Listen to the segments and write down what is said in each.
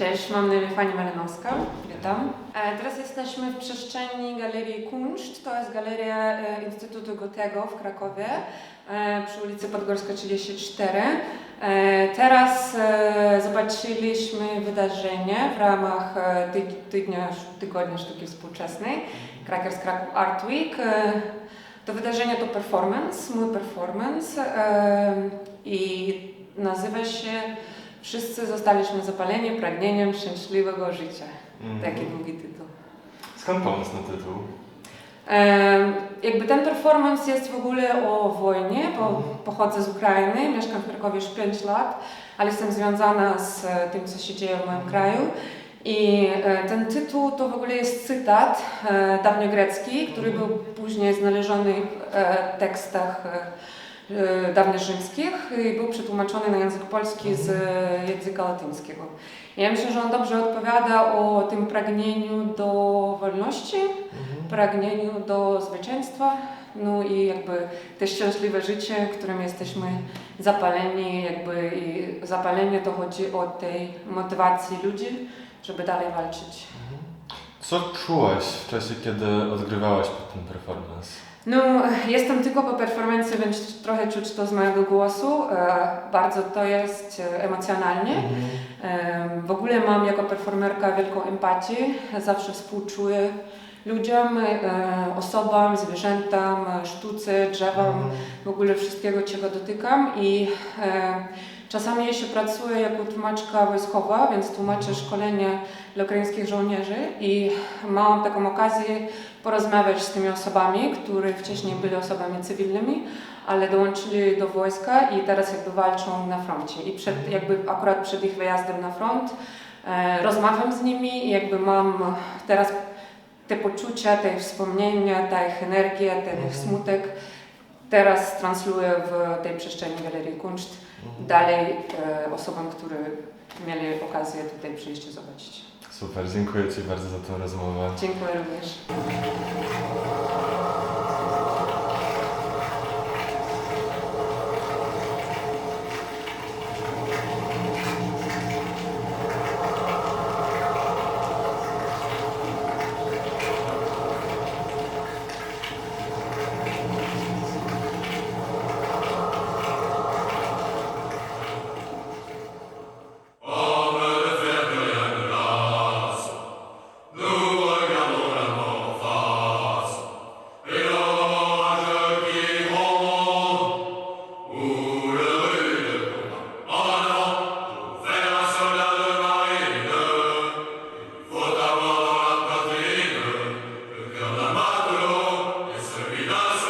Cześć, mam na imię Pani Malinowska. Witam. E, Teraz jesteśmy w przestrzeni Galerii Kunszt. To jest galeria e, Instytutu Gotego w Krakowie e, przy ulicy Podgórska 34. E, Teraz zobaczyliśmy wydarzenie w ramach e, tyg- Tygodnia, Sztuki Współczesnej Krakers Kraków Art Week. To wydarzenie to performance, mój performance i nazywa się Wszyscy zostaliśmy zapaleni pragnieniem szczęśliwego życia. Mhm. Taki długi tytuł. Skąd pomysł na tytuł? Jakby ten performance jest w ogóle o wojnie, bo Mhm. pochodzę z Ukrainy, mieszkam w Krakowie już 5 lat, ale jestem związana z e, tym, co się dzieje w moim kraju. I e, ten tytuł to w ogóle jest cytat e, dawniogrecki, który był później znaleziony w tekstach e, e, dawnorzymskich i był przetłumaczony na język polski z e, języka latyńskiego. Ja myślę, że on dobrze odpowiada o tym pragnieniu do wolności, pragnieniu do zwycięstwa, no i jakby te szczęśliwe życie, którym jesteśmy zapaleni, jakby i zapalenie to chodzi o tej motywacji ludzi, żeby dalej walczyć. Co czułaś w czasie, kiedy odgrywałaś ten performance? No, jestem tylko po performance, więc trochę czuć to z mojego głosu. E, bardzo to jest e, emocjonalnie. Em, W ogóle mam jako performerka wielką empatię, zawsze współczuję ludziom, e, osobom, zwierzętom, e, sztuce, drzewom, w ogóle wszystkiego, czego dotykam i czasami jeszcze pracuję jako tłumaczka wojskowa, więc tłumaczę szkolenia dla ukraińskich żołnierzy i mam taką okazję porozmawiać z tymi osobami, które wcześniej byli osobami cywilnymi, ale dołączyli do wojska i teraz jakby walczą na froncie. I przed, jakby akurat przed ich wyjazdem na front e, rozmawiam z nimi i jakby mam teraz te poczucia, te wspomnienia, ta ich energia, ten ich smutek teraz transluję w tej przestrzeni Galerii Kunszt dalej e, osobom, które mieli okazję tutaj przyjść i zobaczyć. Super, dziękuję Ci bardzo za tę rozmowę. Dziękuję również.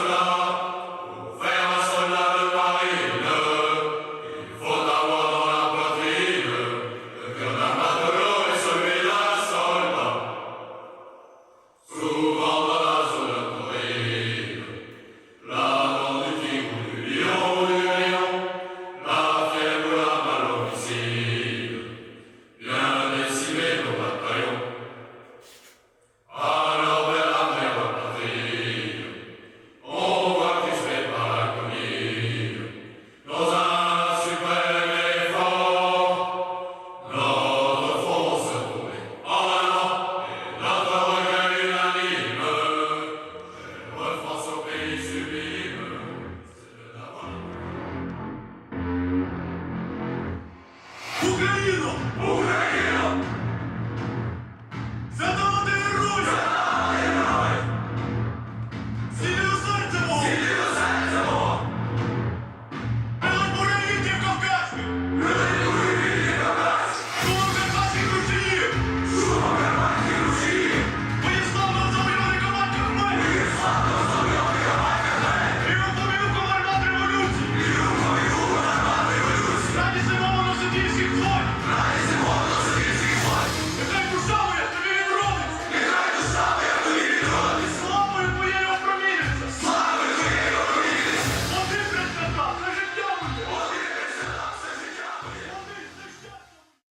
Jerusalem.